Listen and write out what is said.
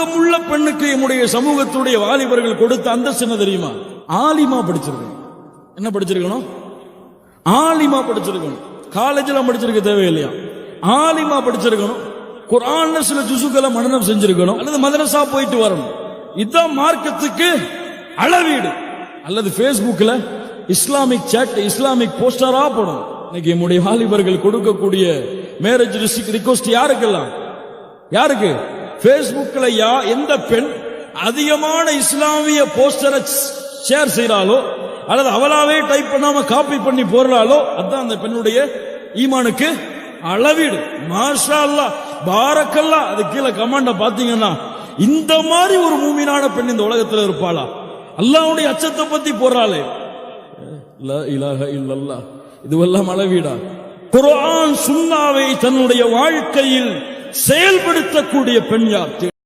மார்க்கமுள்ள பெண்ணுக்கு நம்முடைய சமூகத்துடைய வாலிபர்கள் கொடுத்த அந்தஸ்து என்ன தெரியுமா? ஆலிமா படிச்சிருக்கணும். என்ன படிச்சிருக்கணும்? ஆலிமா படிச்சிருக்கணும். காலேஜில் படிச்சிருக்க தேவையில்லையா? ஆலிமா படிச்சிருக்கணும். குரான் சில ஜுசுக்களை மனநம் செஞ்சிருக்கணும். அல்லது மதரசா போயிட்டு வரணும். இதுதான் மார்க்கத்துக்கு அளவீடு. அல்லது ஃபேஸ்புக்கில் இஸ்லாமிக் சேட் இஸ்லாமிக் போஸ்டரா போடணும். இன்னைக்கு நம்முடைய வாலிபர்கள் கொடுக்கக்கூடிய மேரேஜ் ரிக்வஸ்ட் யாருக்கெல்லாம்? யாருக்கு? பேஸ்புக்ல யா எந்த பெண் அதிகமான இஸ்லாமிய போஸ்டரை ஷேர் செய்யறாளோ அல்லது அவளாவே டைப் பண்ணாம காப்பி பண்ணி போடுறாளோ அதுதான் அந்த பெண்ணுடைய ஈமானுக்கு அளவீடு. மாஷா அல்லாஹ் பாரக்கல்லா அது கீழே கமாண்ட பாத்தீங்கன்னா இந்த மாதிரி ஒரு மூமினான பெண் இந்த உலகத்துல இருப்பாளா? அல்லாவுடைய அச்சத்தை பத்தி போறாளே லா இலாஹ இதுவெல்லாம் அளவீடா? குரான் சுண்ணாவை தன்னுடைய வாழ்க்கையில் செயல்படுத்தக்கூடிய பெண் யார்?